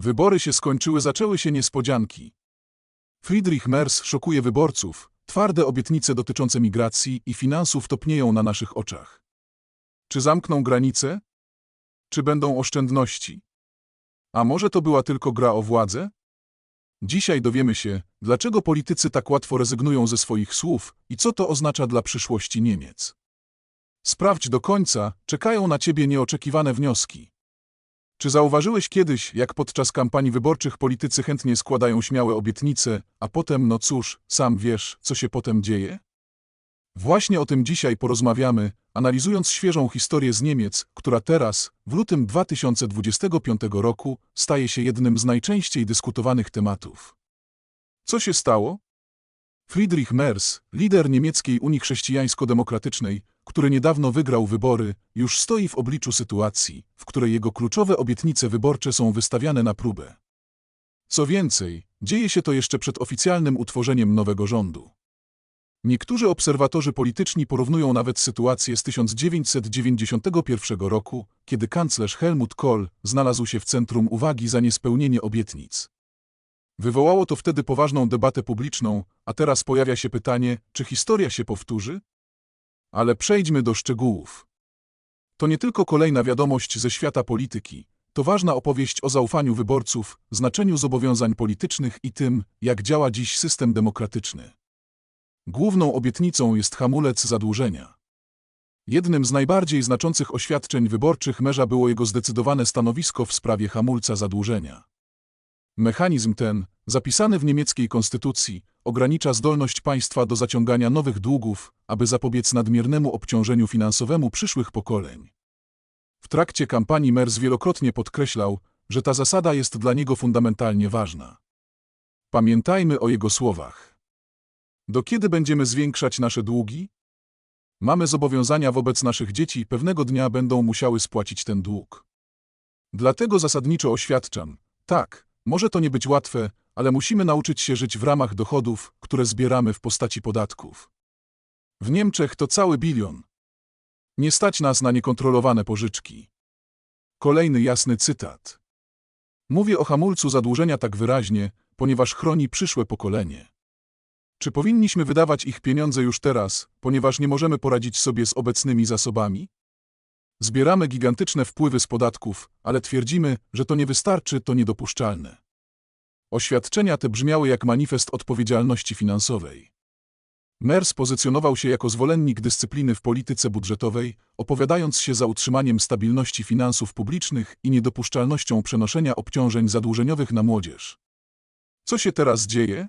Wybory się skończyły, zaczęły się niespodzianki. Friedrich Merz szokuje wyborców, twarde obietnice dotyczące migracji i finansów topnieją na naszych oczach. Czy zamkną granice? Czy będą oszczędności? A może to była tylko gra o władzę? Dzisiaj dowiemy się, dlaczego politycy tak łatwo rezygnują ze swoich słów i co to oznacza dla przyszłości Niemiec. Sprawdź do końca, czekają na ciebie nieoczekiwane wnioski. Czy zauważyłeś kiedyś, jak podczas kampanii wyborczych politycy chętnie składają śmiałe obietnice, a potem, no cóż, sam wiesz, co się potem dzieje? Właśnie o tym dzisiaj porozmawiamy, analizując świeżą historię z Niemiec, która teraz, w lutym 2025 roku, staje się jednym z najczęściej dyskutowanych tematów. Co się stało? Friedrich Merz, lider niemieckiej Unii Chrześcijańsko-Demokratycznej, który niedawno wygrał wybory, już stoi w obliczu sytuacji, w której jego kluczowe obietnice wyborcze są wystawiane na próbę. Co więcej, dzieje się to jeszcze przed oficjalnym utworzeniem nowego rządu. Niektórzy obserwatorzy polityczni porównują nawet sytuację z 1991 roku, kiedy kanclerz Helmut Kohl znalazł się w centrum uwagi za niespełnienie obietnic. Wywołało to wtedy poważną debatę publiczną, a teraz pojawia się pytanie, czy historia się powtórzy? Ale przejdźmy do szczegółów. To nie tylko kolejna wiadomość ze świata polityki, to ważna opowieść o zaufaniu wyborców, znaczeniu zobowiązań politycznych i tym, jak działa dziś system demokratyczny. Główną obietnicą jest hamulec zadłużenia. Jednym z najbardziej znaczących oświadczeń wyborczych Merza było jego zdecydowane stanowisko w sprawie hamulca zadłużenia. Mechanizm ten, zapisany w niemieckiej konstytucji, ogranicza zdolność państwa do zaciągania nowych długów, aby zapobiec nadmiernemu obciążeniu finansowemu przyszłych pokoleń. W trakcie kampanii Merz wielokrotnie podkreślał, że ta zasada jest dla niego fundamentalnie ważna. Pamiętajmy o jego słowach. Do kiedy będziemy zwiększać nasze długi? Mamy zobowiązania wobec naszych dzieci, pewnego dnia będą musiały spłacić ten dług. Dlatego zasadniczo oświadczam, tak, może to nie być łatwe, ale musimy nauczyć się żyć w ramach dochodów, które zbieramy w postaci podatków. W Niemczech to cały bilion. Nie stać nas na niekontrolowane pożyczki. Kolejny jasny cytat. Mówię o hamulcu zadłużenia tak wyraźnie, ponieważ chroni przyszłe pokolenie. Czy powinniśmy wydawać ich pieniądze już teraz, ponieważ nie możemy poradzić sobie z obecnymi zasobami? Zbieramy gigantyczne wpływy z podatków, ale twierdzimy, że to nie wystarczy, to niedopuszczalne. Oświadczenia te brzmiały jak manifest odpowiedzialności finansowej. Mers pozycjonował się jako zwolennik dyscypliny w polityce budżetowej, opowiadając się za utrzymaniem stabilności finansów publicznych i niedopuszczalnością przenoszenia obciążeń zadłużeniowych na młodzież. Co się teraz dzieje?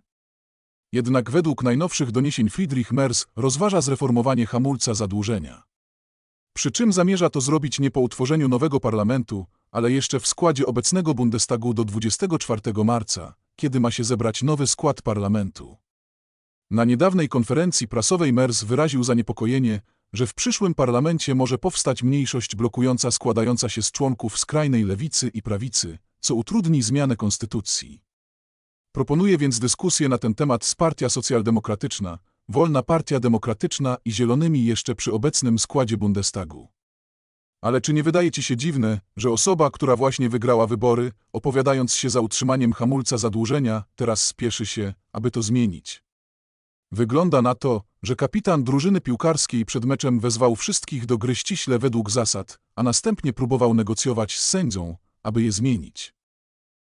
Jednak według najnowszych doniesień Friedrich Merz rozważa zreformowanie hamulca zadłużenia. Przy czym zamierza to zrobić nie po utworzeniu nowego parlamentu, ale jeszcze w składzie obecnego Bundestagu do 24 marca, kiedy ma się zebrać nowy skład parlamentu. Na niedawnej konferencji prasowej Merz wyraził zaniepokojenie, że w przyszłym parlamencie może powstać mniejszość blokująca składająca się z członków skrajnej lewicy i prawicy, co utrudni zmianę konstytucji. Proponuje więc dyskusję na ten temat z Partia Socjaldemokratyczna, Wolna Partia Demokratyczna i Zielonymi jeszcze przy obecnym składzie Bundestagu. Ale czy nie wydaje ci się dziwne, że osoba, która właśnie wygrała wybory, opowiadając się za utrzymaniem hamulca zadłużenia, teraz spieszy się, aby to zmienić? Wygląda na to, że kapitan drużyny piłkarskiej przed meczem wezwał wszystkich do gry ściśle według zasad, a następnie próbował negocjować z sędzią, aby je zmienić.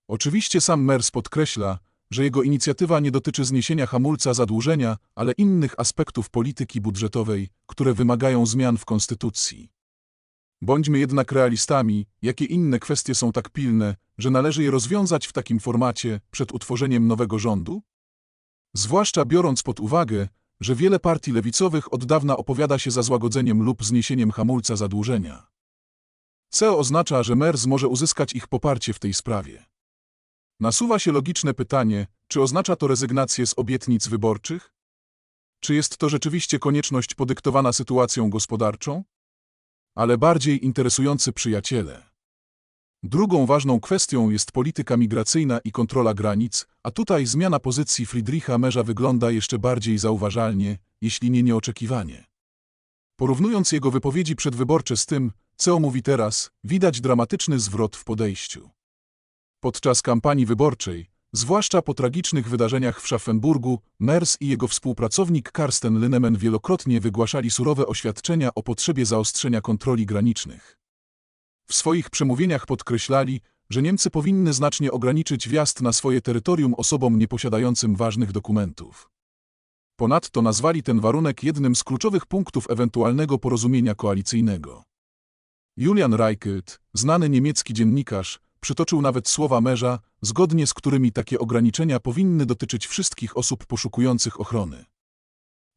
Oczywiście sam Mers podkreśla, że jego inicjatywa nie dotyczy zniesienia hamulca zadłużenia, ale innych aspektów polityki budżetowej, które wymagają zmian w konstytucji. Bądźmy jednak realistami, jakie inne kwestie są tak pilne, że należy je rozwiązać w takim formacie przed utworzeniem nowego rządu? Zwłaszcza biorąc pod uwagę, że wiele partii lewicowych od dawna opowiada się za złagodzeniem lub zniesieniem hamulca zadłużenia. Co oznacza, że MERS może uzyskać ich poparcie w tej sprawie. Nasuwa się logiczne pytanie, czy oznacza to rezygnację z obietnic wyborczych? Czy jest to rzeczywiście konieczność podyktowana sytuacją gospodarczą? Ale bardziej interesujący przyjaciele. Drugą ważną kwestią jest polityka migracyjna i kontrola granic, a tutaj zmiana pozycji Friedricha Merza wygląda jeszcze bardziej zauważalnie, jeśli nie nieoczekiwanie. Porównując jego wypowiedzi przedwyborcze z tym, co mówi teraz, widać dramatyczny zwrot w podejściu. Podczas kampanii wyborczej, zwłaszcza po tragicznych wydarzeniach w Schaffenburgu, Mers i jego współpracownik Karsten Linnemann wielokrotnie wygłaszali surowe oświadczenia o potrzebie zaostrzenia kontroli granicznych. W swoich przemówieniach podkreślali, że Niemcy powinny znacznie ograniczyć wjazd na swoje terytorium osobom nieposiadającym ważnych dokumentów. Ponadto nazwali ten warunek jednym z kluczowych punktów ewentualnego porozumienia koalicyjnego. Julian Reichelt, znany niemiecki dziennikarz, przytoczył nawet słowa męża, zgodnie z którymi takie ograniczenia powinny dotyczyć wszystkich osób poszukujących ochrony.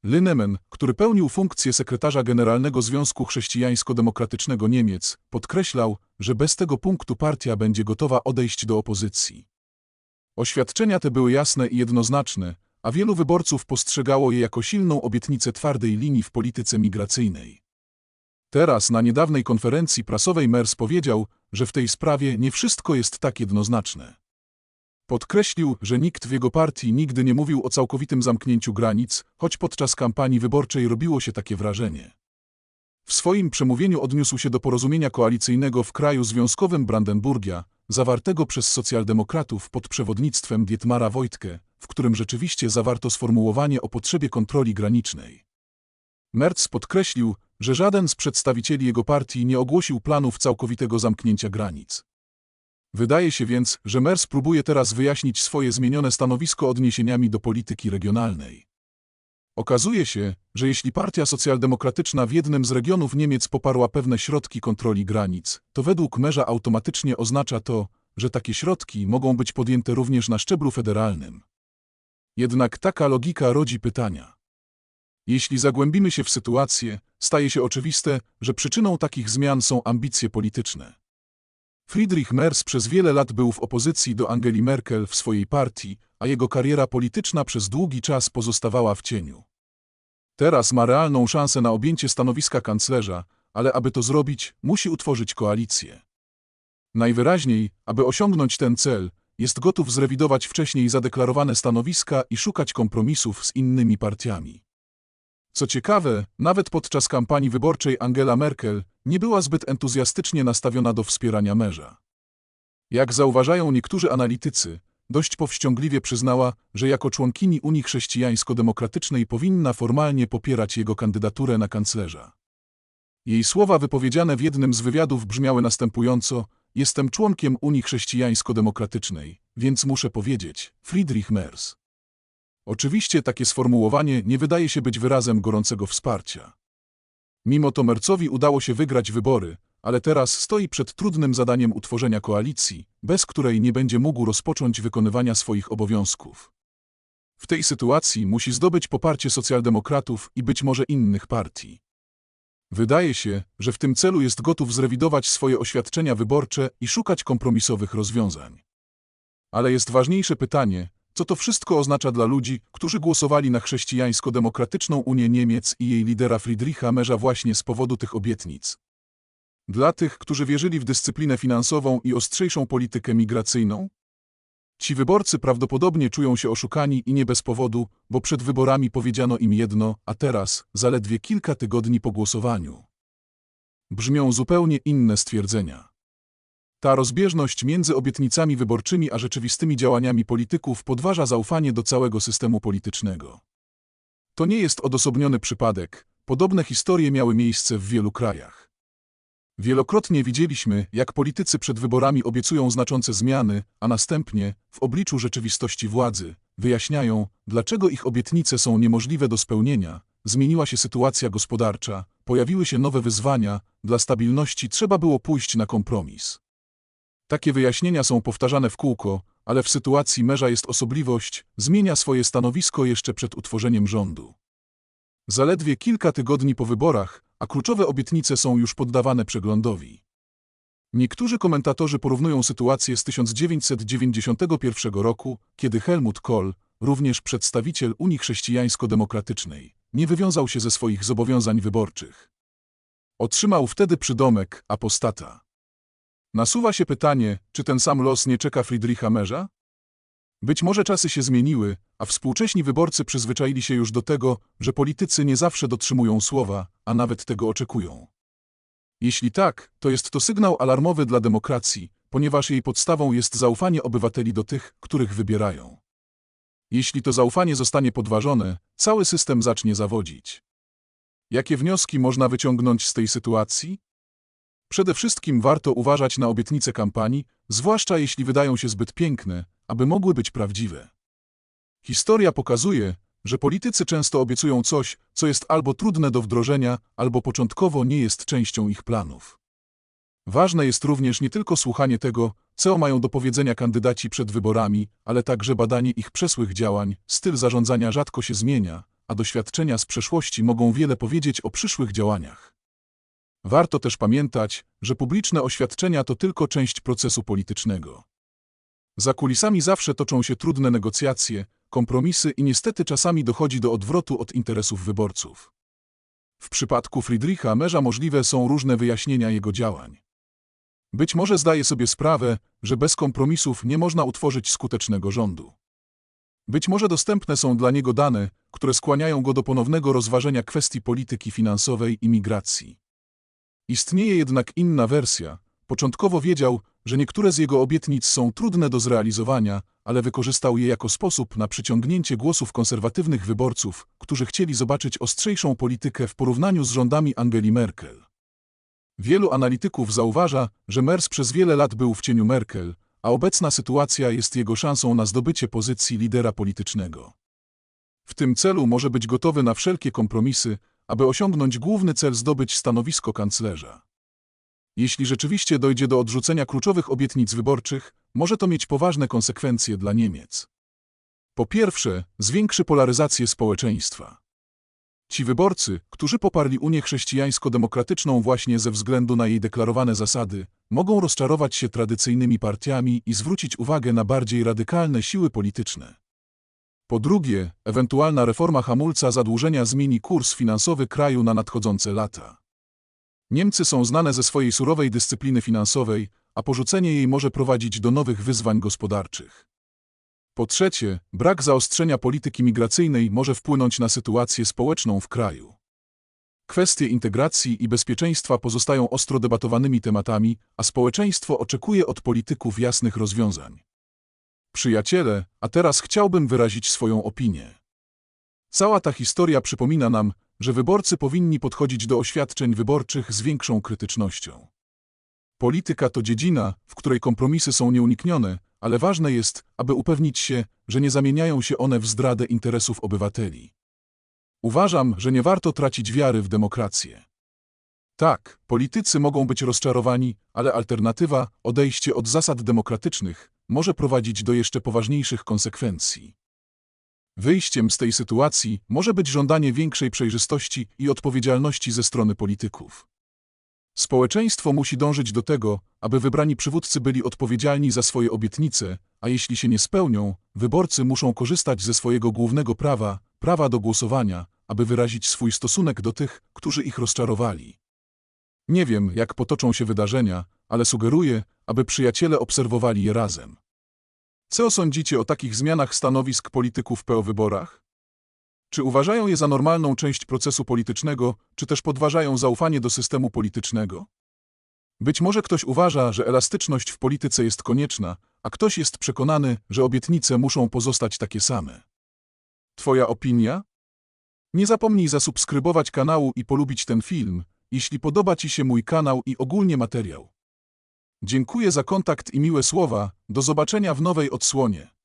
Linnemann, który pełnił funkcję sekretarza generalnego Związku Chrześcijańsko-Demokratycznego Niemiec, podkreślał, że bez tego punktu partia będzie gotowa odejść do opozycji. Oświadczenia te były jasne i jednoznaczne, a wielu wyborców postrzegało je jako silną obietnicę twardej linii w polityce migracyjnej. Teraz na niedawnej konferencji prasowej Mers powiedział, że w tej sprawie nie wszystko jest tak jednoznaczne. Podkreślił, że nikt w jego partii nigdy nie mówił o całkowitym zamknięciu granic, choć podczas kampanii wyborczej robiło się takie wrażenie. W swoim przemówieniu odniósł się do porozumienia koalicyjnego w kraju związkowym Brandenburgia, zawartego przez socjaldemokratów pod przewodnictwem Dietmara Wojtke, w którym rzeczywiście zawarto sformułowanie o potrzebie kontroli granicznej. Merz podkreślił, że żaden z przedstawicieli jego partii nie ogłosił planów całkowitego zamknięcia granic. Wydaje się więc, że Mers próbuje teraz wyjaśnić swoje zmienione stanowisko odniesieniami do polityki regionalnej. Okazuje się, że jeśli partia socjaldemokratyczna w jednym z regionów Niemiec poparła pewne środki kontroli granic, to według Merza automatycznie oznacza to, że takie środki mogą być podjęte również na szczeblu federalnym. Jednak taka logika rodzi pytania. Jeśli zagłębimy się w sytuację, staje się oczywiste, że przyczyną takich zmian są ambicje polityczne. Friedrich Merz przez wiele lat był w opozycji do Angeli Merkel w swojej partii, a jego kariera polityczna przez długi czas pozostawała w cieniu. Teraz ma realną szansę na objęcie stanowiska kanclerza, ale aby to zrobić, musi utworzyć koalicję. Najwyraźniej, aby osiągnąć ten cel, jest gotów zrewidować wcześniej zadeklarowane stanowiska i szukać kompromisów z innymi partiami. Co ciekawe, nawet podczas kampanii wyborczej Angela Merkel nie była zbyt entuzjastycznie nastawiona do wspierania męża. Jak zauważają niektórzy analitycy, dość powściągliwie przyznała, że jako członkini Unii Chrześcijańsko-Demokratycznej powinna formalnie popierać jego kandydaturę na kanclerza. Jej słowa wypowiedziane w jednym z wywiadów brzmiały następująco: Jestem członkiem Unii Chrześcijańsko-Demokratycznej, więc muszę powiedzieć, Friedrich Merz. Oczywiście takie sformułowanie nie wydaje się być wyrazem gorącego wsparcia. Mimo to Mercowi udało się wygrać wybory, ale teraz stoi przed trudnym zadaniem utworzenia koalicji, bez której nie będzie mógł rozpocząć wykonywania swoich obowiązków. W tej sytuacji musi zdobyć poparcie socjaldemokratów i być może innych partii. Wydaje się, że w tym celu jest gotów zrewidować swoje oświadczenia wyborcze i szukać kompromisowych rozwiązań. Ale jest ważniejsze pytanie, co to wszystko oznacza dla ludzi, którzy głosowali na chrześcijańsko-demokratyczną Unię Niemiec i jej lidera Friedricha Merza właśnie z powodu tych obietnic. Dla tych, którzy wierzyli w dyscyplinę finansową i ostrzejszą politykę migracyjną? Ci wyborcy prawdopodobnie czują się oszukani i nie bez powodu, bo przed wyborami powiedziano im jedno, a teraz, zaledwie kilka tygodni po głosowaniu. Brzmią zupełnie inne stwierdzenia. Ta rozbieżność między obietnicami wyborczymi a rzeczywistymi działaniami polityków podważa zaufanie do całego systemu politycznego. To nie jest odosobniony przypadek, podobne historie miały miejsce w wielu krajach. Wielokrotnie widzieliśmy, jak politycy przed wyborami obiecują znaczące zmiany, a następnie, w obliczu rzeczywistości władzy, wyjaśniają, dlaczego ich obietnice są niemożliwe do spełnienia, zmieniła się sytuacja gospodarcza, pojawiły się nowe wyzwania, dla stabilności trzeba było pójść na kompromis. Takie wyjaśnienia są powtarzane w kółko, ale w sytuacji męża jest osobliwość, zmienia swoje stanowisko jeszcze przed utworzeniem rządu. Zaledwie kilka tygodni po wyborach, a kluczowe obietnice są już poddawane przeglądowi. Niektórzy komentatorzy porównują sytuację z 1991 roku, kiedy Helmut Kohl, również przedstawiciel Unii Chrześcijańsko-Demokratycznej, nie wywiązał się ze swoich zobowiązań wyborczych. Otrzymał wtedy przydomek apostata. Nasuwa się pytanie, czy ten sam los nie czeka Friedricha Merza? Być może czasy się zmieniły, a współcześni wyborcy przyzwyczaili się już do tego, że politycy nie zawsze dotrzymują słowa, a nawet tego oczekują. Jeśli tak, to jest to sygnał alarmowy dla demokracji, ponieważ jej podstawą jest zaufanie obywateli do tych, których wybierają. Jeśli to zaufanie zostanie podważone, cały system zacznie zawodzić. Jakie wnioski można wyciągnąć z tej sytuacji? Przede wszystkim warto uważać na obietnice kampanii, zwłaszcza jeśli wydają się zbyt piękne, aby mogły być prawdziwe. Historia pokazuje, że politycy często obiecują coś, co jest albo trudne do wdrożenia, albo początkowo nie jest częścią ich planów. Ważne jest również nie tylko słuchanie tego, co mają do powiedzenia kandydaci przed wyborami, ale także badanie ich przesłych działań. Styl zarządzania rzadko się zmienia, a doświadczenia z przeszłości mogą wiele powiedzieć o przyszłych działaniach. Warto też pamiętać, że publiczne oświadczenia to tylko część procesu politycznego. Za kulisami zawsze toczą się trudne negocjacje, kompromisy i niestety czasami dochodzi do odwrotu od interesów wyborców. W przypadku Friedricha Merza możliwe są różne wyjaśnienia jego działań. Być może zdaje sobie sprawę, że bez kompromisów nie można utworzyć skutecznego rządu. Być może dostępne są dla niego dane, które skłaniają go do ponownego rozważenia kwestii polityki finansowej i migracji. Istnieje jednak inna wersja. Początkowo wiedział, że niektóre z jego obietnic są trudne do zrealizowania, ale wykorzystał je jako sposób na przyciągnięcie głosów konserwatywnych wyborców, którzy chcieli zobaczyć ostrzejszą politykę w porównaniu z rządami Angeli Merkel. Wielu analityków zauważa, że Mers przez wiele lat był w cieniu Merkel, a obecna sytuacja jest jego szansą na zdobycie pozycji lidera politycznego. W tym celu może być gotowy na wszelkie kompromisy, aby osiągnąć główny cel zdobyć stanowisko kanclerza. Jeśli rzeczywiście dojdzie do odrzucenia kluczowych obietnic wyborczych, może to mieć poważne konsekwencje dla Niemiec. Po pierwsze, zwiększy polaryzację społeczeństwa. Ci wyborcy, którzy poparli Unię Chrześcijańsko-Demokratyczną właśnie ze względu na jej deklarowane zasady, mogą rozczarować się tradycyjnymi partiami i zwrócić uwagę na bardziej radykalne siły polityczne. Po drugie, ewentualna reforma hamulca zadłużenia zmieni kurs finansowy kraju na nadchodzące lata. Niemcy są znane ze swojej surowej dyscypliny finansowej, a porzucenie jej może prowadzić do nowych wyzwań gospodarczych. Po trzecie, brak zaostrzenia polityki migracyjnej może wpłynąć na sytuację społeczną w kraju. Kwestie integracji i bezpieczeństwa pozostają ostro debatowanymi tematami, a społeczeństwo oczekuje od polityków jasnych rozwiązań. Przyjaciele, a teraz chciałbym wyrazić swoją opinię. Cała ta historia przypomina nam, że wyborcy powinni podchodzić do oświadczeń wyborczych z większą krytycznością. Polityka to dziedzina, w której kompromisy są nieuniknione, ale ważne jest, aby upewnić się, że nie zamieniają się one w zdradę interesów obywateli. Uważam, że nie warto tracić wiary w demokrację. Tak, politycy mogą być rozczarowani, ale alternatywa, odejście od zasad demokratycznych, może prowadzić do jeszcze poważniejszych konsekwencji. Wyjściem z tej sytuacji może być żądanie większej przejrzystości i odpowiedzialności ze strony polityków. Społeczeństwo musi dążyć do tego, aby wybrani przywódcy byli odpowiedzialni za swoje obietnice, a jeśli się nie spełnią, wyborcy muszą korzystać ze swojego głównego prawa, prawa do głosowania, aby wyrazić swój stosunek do tych, którzy ich rozczarowali. Nie wiem, jak potoczą się wydarzenia, ale sugeruję, aby przyjaciele obserwowali je razem. Co sądzicie o takich zmianach stanowisk polityków po wyborach? Czy uważają je za normalną część procesu politycznego, czy też podważają zaufanie do systemu politycznego? Być może ktoś uważa, że elastyczność w polityce jest konieczna, a ktoś jest przekonany, że obietnice muszą pozostać takie same. Twoja opinia? Nie zapomnij zasubskrybować kanału i polubić ten film, jeśli podoba Ci się mój kanał i ogólnie materiał. Dziękuję za kontakt i miłe słowa, do zobaczenia w nowej odsłonie.